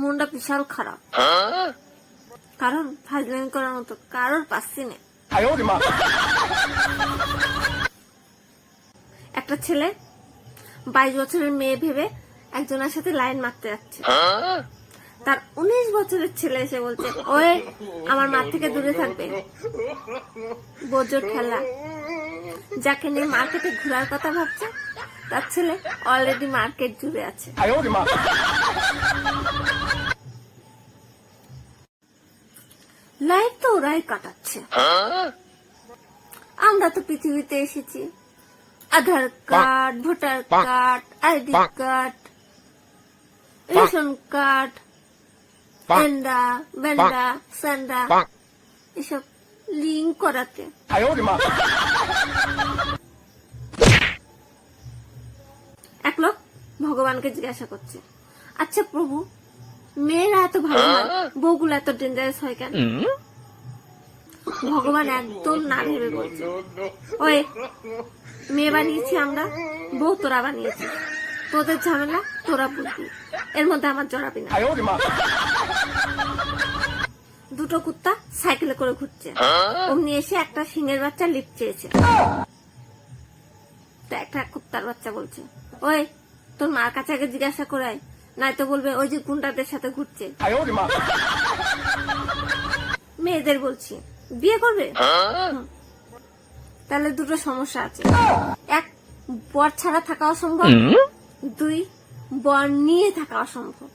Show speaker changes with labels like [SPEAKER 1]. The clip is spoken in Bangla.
[SPEAKER 1] মনটা বিশাল খারাপ। কারণ ফাজলামি করার মতো কারোর পাচ্ছি না একটা ছেলে বাইশ বছরের মেয়ে ভেবে একজনের সাথে লাইন মারতে যাচ্ছে। তার উনিশ বছরের ছেলে এসে বলছে, ওই, আমার মার থেকে দূরে থাকবে। বজর খেলা। যাকে নিয়ে মার্কেটে ঘোরার কথা ভাবছে, তার ছেলে অলরেডি মার্কেট জুড়ে আছে। লাইফ তো ওরাই কাটাচ্ছে। আমরা তো পৃথিবীতে এসেছি। Aadhaar card voter card ID card ration card এন্ডা ভেন্ডা স্যান্ডা এসব লিঙ্ক করাতে। এক লোক ভগবানকে জিজ্ঞাসা করছে আচ্ছা প্রভু মেয়েরা এত ভালো হয় বউগুলো এত ডেঞ্জারাস হয় কেন? ভগবান একদম না ভেবে বলছে। ওই মেয়ে বানিয়েছি আমরা। বউ তোরা বানিয়েছি তোদের ঝামেলা তোরা বুঝবি। এর মধ্যে আমার জড়াবি না। দুটো কুত্তা সাইকেলে করে ঘুরছে। অমনি এসে একটা সিংহের বাচ্চা লিপ চেয়েছে। একটা কুত্তার বাচ্চা বলছে। ওই তোর মার কাছে আগে জিজ্ঞাসা করায় নয়তো বলবে ওই যে গুন্ডাদের সাথে ঘুরছে। মেয়েদের বলছি বিয়ে করবে? তাহলে দুটো সমস্যা আছে। এক বর ছাড়া থাকা অসম্ভব। দুই বর নিয়ে থাকা অসম্ভব।